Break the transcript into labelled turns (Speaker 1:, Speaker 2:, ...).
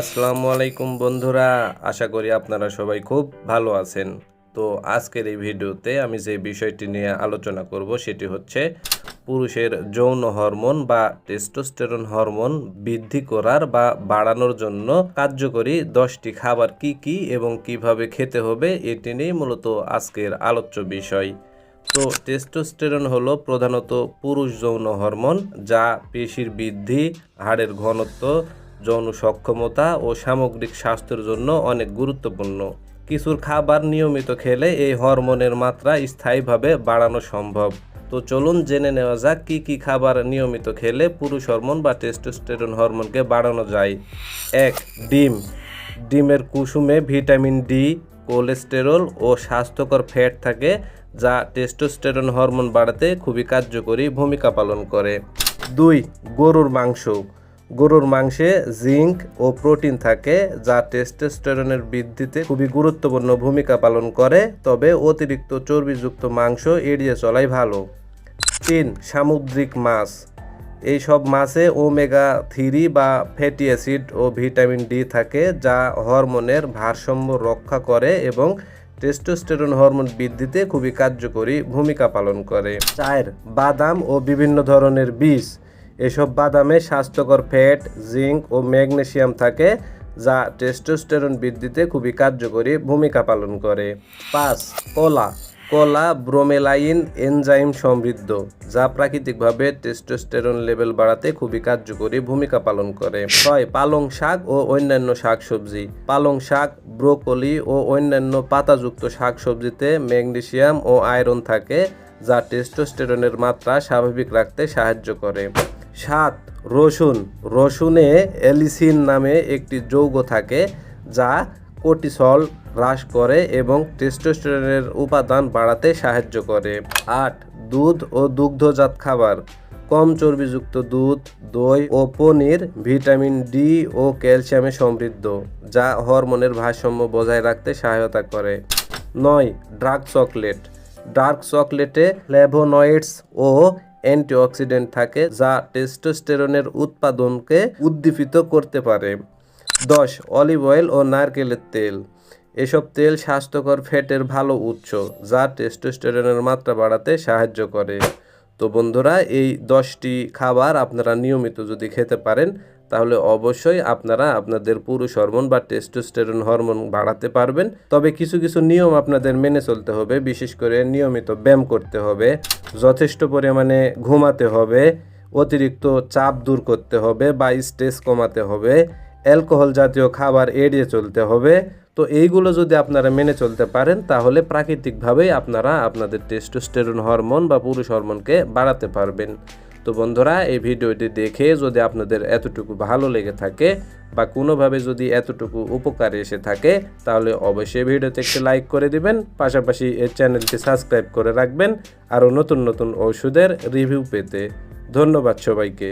Speaker 1: আসসালামু আলাইকুম বন্ধুরা, আশা করি আপনারা সবাই খুব ভালো আছেন। তো আজকের এই ভিডিওতে আমি যে বিষয়টি নিয়ে আলোচনা করব সেটি হচ্ছে পুরুষের যৌন হরমোন বা টেস্টোস্টেরন হরমোন বৃদ্ধি করার বা বাড়ানোর জন্য কার্যকরী দশটি খাবার কি কি এবং কীভাবে খেতে হবে এটি নিয়ে মূলত আজকের আলোচ্য বিষয়। তো টেস্টোস্টেরন হলো প্রধানত পুরুষ যৌন হরমোন যা পেশির বৃদ্ধি, হাড়ের ঘনত্ব যৌন সক্ষমতা ও সামগ্রিক স্বাস্থ্যের জন্য অনেক গুরুত্বপূর্ণ। কিছুর খাবার নিয়মিত খেলে এই হরমোনের মাত্রা স্থায়ীভাবে বাড়ানো সম্ভব। তো চলুন জেনে নেওয়া যাক কি কি খাবার নিয়মিত খেলে পুরুষ হরমোন বা টেস্টোস্টেরন হরমোনকে বাড়ানো যায়। এক, ডিম। ডিমের কুসুমে ভিটামিন ডি, কোলেস্টেরল ও স্বাস্থ্যকর ফ্যাট থাকে, যা টেস্টোস্টেরন হরমোন বাড়াতে খুবই কার্যকরী ভূমিকা পালন করে। দুই, গরুর মাংস। গরুর মাংসে জিঙ্ক ও প্রোটিন থাকে যা টেস্টোস্টেরনের বৃদ্ধিতে খুবই গুরুত্বপূর্ণ ভূমিকা পালন করে, তবে অতিরিক্ত চর্বিযুক্ত মাংস এড়িয়ে চলাই ভালো। তিন, সামুদ্রিক মাছ। এই সব মাছে ওমেগা থ্রি বা ফ্যাটি অ্যাসিড ও ভিটামিন ডি থাকে যা হরমোনের ভারসাম্য রক্ষা করে এবং টেস্টোস্টেরন হরমোন বৃদ্ধিতে খুবই কার্যকরী ভূমিকা পালন করে। চায়ের বাদাম ও বিভিন্ন ধরনের বীজ। এসব বাদামে স্বাস্থ্যকর ফ্যাট, জিঙ্ক ও ম্যাগনেসিয়াম থাকে, যা টেস্টোস্টেরন বৃদ্ধিতে খুবই কার্যকরী ভূমিকা পালন করে। পাঁচ, কলা। কলা ব্রোমেলাইন এনজাইম সমৃদ্ধ, যা প্রাকৃতিকভাবে টেস্টোস্টেরন লেভেল বাড়াতে খুবই কার্যকরী ভূমিকা পালন করে। ছয়, পালং শাক ও অন্যান্য শাকসবজি। পালং শাক, ব্রোকলি ও অন্যান্য পাতাযুক্ত শাকসবজিতে ম্যাগনেসিয়াম ও আয়রন থাকে, যা টেস্টোস্টেরনের মাত্রা স্বাভাবিক রাখতে সাহায্য করে। সাত রসুন। রসুনে এলিসিন নামে একটি যৌগ থাকে যা কোর্টিসল হ্রাস করে এবং টেস্টোস্টেরনের উপাদান বাড়াতে সাহায্য করে। আট, দুধ ও দুগ্ধজাত খাবার। কম চর্বিযুক্ত দুধ, দই ও পনির ভিটামিন ডি ও ক্যালসিয়ামে সমৃদ্ধ, যা হরমোনের ভারসাম্য বজায় রাখতে সহায়তা করে। নয়, ডার্ক চকলেট। ডার্ক চকলেটে ফ্লেভোনয়েডস ও অ্যান্টিঅক্সিডেন্ট থাকে যা টেস্টোস্টেরনের উৎপাদনকে উদ্দীপিত করতে পারে। দশ, অলিভ অয়েল ও নারকেলের তেল। এসব তেল স্বাস্থ্যকর ফ্যাটের ভালো উৎস যা টেস্টোস্টেরনের মাত্রা বাড়াতে সাহায্য করে। তো বন্ধুরা, এই দশটি খাবার আপনারা নিয়মিত যদি খেতে পারেন, তাহলে অবশ্যই আপনারা আপনাদের পুরুষ হরমোন বা টেস্টোস্টেরন হরমোন বাড়াতে পারবেন। তবে কিছু কিছু নিয়ম আপনাদের মেনে চলতে হবে, বিশেষ করে নিয়মিত ব্যায়াম করতে হবে, যথেষ্ট পরিমাণে ঘুমাতে হবে, অতিরিক্ত চাপ দূর করতে হবে বা স্ট্রেস কমাতে হবে অ্যালকোহল জাতীয় খাবার এড়িয়ে চলতে হবে তো এইগুলো যদি আপনারা মেনে চলতে পারেন, তাহলে প্রাকৃতিকভাবেই আপনারা আপনাদের টেস্টোস্টেরন হরমোন বা পুরুষ হরমোনকে বাড়াতে পারবেন। তো বন্ধুরা, এই ভিডিওটি দেখে যদি আপনাদের এতটুকু ভালো লেগে থাকে বা কোনোভাবে যদি এতটুকু উপকারে এসে থাকে, তাহলে অবশ্যই ভিডিওতে একটি লাইক করে দিবেন, পাশাপাশি এই চ্যানেলটি সাবস্ক্রাইব করে রাখবেন, আরও নতুন নতুন ওষুধের রিভিউ পেতে। ধন্যবাদ সবাইকে।